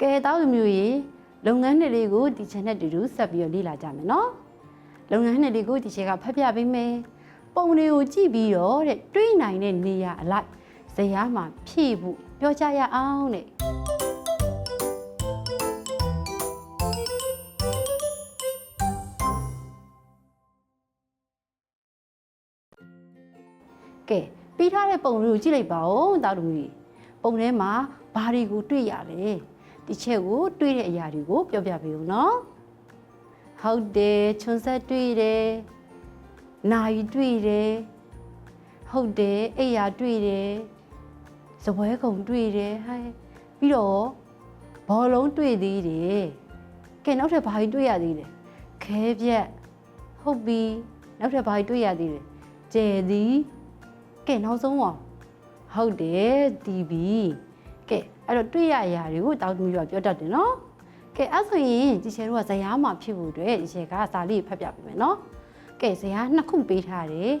ကဲတောက်သူမျိုးရေလုပ်ငန်းနှစ်လေးကိုဒီချက်နဲ့တူတူဆက်ပြီးတော့လေ့လာကြမယ်နော်လုပ်ငန်းနှစ်လေးကိုဒီချက်ကဖတ်ပြပေးမယ်ပုံတွေကိုကြည့်ပြီးတော့တဲ့တွေးနိုင်တဲ့နေရာအလိုက်ဇရာမှာဖြည့်ဖို့ပြောကြရအောင်တဲ့ကဲပြီးထားတဲ့ပုံတွေကိုကြည့်လိုက်ပါဦးတောက်သူမျိုးရေပုံထဲမှာဘာတွေကိုတွေ့ရလဲ ဒီချက်ကိုတွေ့တဲ့အရာတွေကိုပြောပြပေးဦးနော်ဟုတ်တယ်ချွန်ဆက်တွေ့တယ်နာရီတွေ့တယ်ဟုတ်တယ်အိယာတွေ့တယ်စပွဲကုံတွေ့တယ်ဟဲ့ပြီးတော့ဘောလုံးတွေ့သေးတယ်ကဲနောက်ထပ်ဘာကြီးတွေ့ရသေးလဲခဲပြက်ဟုတ်ပြီနောက်ထပ်ဘာကြီးတွေ့ရသေးလဲကျဲသည်ကဲနောက်ဆုံးရောဟုတ်တယ်တီးပြီ ကဲအဲ့တော့တွေ့ရအရာတွေကိုတောက်သူမျိုးကပြောတတ်တယ်နော်ကဲအဲ့ဆိုရင်ဒီချေတို့ကဇရာမှာဖြစ်ဖို့အတွက်ဒီချေကစာလေးဖတ်ပြပေးမယ်နော်ကဲဇရာနှစ်ခုပေးထားတယ်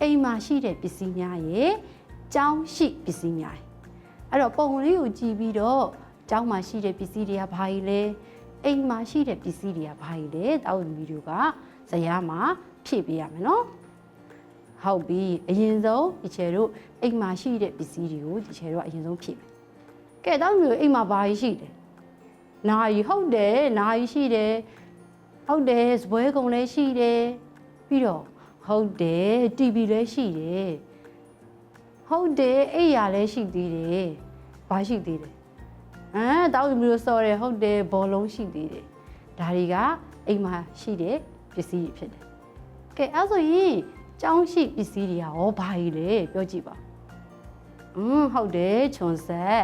အိမ်မှာရှိတဲ့ပစ္စည်းများရဲ့ကျောင်းရှိပစ္စည်းများရဲ့အဲ့တော့ပုံလေးကိုကြည့်ပြီးတော့ကျောင်းမှာရှိတဲ့ပစ္စည်းတွေကဘာကြီးလဲအိမ်မှာရှိတဲ့ပစ္စည်းတွေကဘာကြီးလဲတောက်ဗီဒီယိုကဇရာမှာဖြည့်ပေးရမယ်နော်ဟုတ်ပြီအရင်ဆုံးဒီချေတို့အိမ်မှာရှိတဲ့ပစ္စည်းတွေကိုဒီချေတို့ကအရင်ဆုံးဖြည့်မယ် ကဲတောက်ဗီဒီယိုအိမ်မှာဘာကြီးရှိလဲနာယီဟုတ်တယ်နာယီရှိတယ်ဟုတ်တယ်စပွဲကုံလည်းရှိတယ်ပြီးတော့ဟုတ်တယ် TV လည်းရှိတယ်ဟုတ်တယ်အိပ်ရာလည်းရှိသေးတယ်ဘာရှိသေးတယ်ဟမ်တောက်မျိုးစောတယ်ဟုတ်တယ်ဘောလုံးရှိသေးတယ်ဒါတွေကအိမ်မှာရှိတဲ့ပစ္စည်းတွေဖြစ်တယ်ကဲအဲ့ဆိုရင်ကျောင်းရှိပစ္စည်းတွေကရောဘာကြီးလဲပြောကြည့်ပါอืมဟုတ်တယ်ခြုံဆက်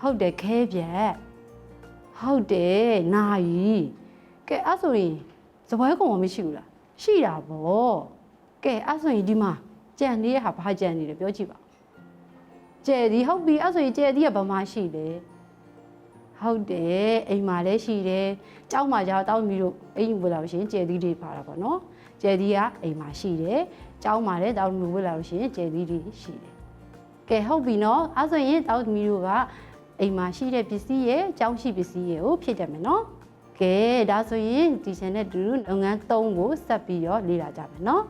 ဟုတ်တယ်ခဲပြက်ဟုတ်တယ်နာယီကဲအဲ့ဆိုရင်စပွဲကုံမမရှိဘူးလားရှိတာဗောကဲအဲ့ဆိုရင်ဒီမှာကြံလေးဟာဘာကြံနေလဲပြောကြည့်ပါကျဲဒီဟုတ်ပြီအဲ့ဆိုရင်ကျဲဒီကဘာမှရှိလဲဟုတ်တယ်အိမ်မှာလည်းရှိတယ်ကြောက်မှာကြောက်တောက်မီတို့အိမ်ဝယ်လာလို့ရှိရင်ကျဲဒီတွေပါတာပေါ့နော်ကျဲဒီကအိမ်မှာရှိတယ်ကြောက်မှာလည်းတောက်မီဝယ်လာလို့ရှိရင်ကျဲဒီတွေရှိတယ်ကဲဟုတ်ပြီနော်အဲ့ဆိုရင်တောက်သမီးတို့က အိမ်မှာရှိတဲ့ပစ္စည်းရဲ့အကြောင်းရှိပစ္စည်းရဲ့ကိုဖြစ်တယ်မယ်နော်ကဲဒါဆိုရင်ဒီ channel တူလုပ်ငန်း3ကိုဆက်ပြီးတော့လေ့လာကြမယ်နော်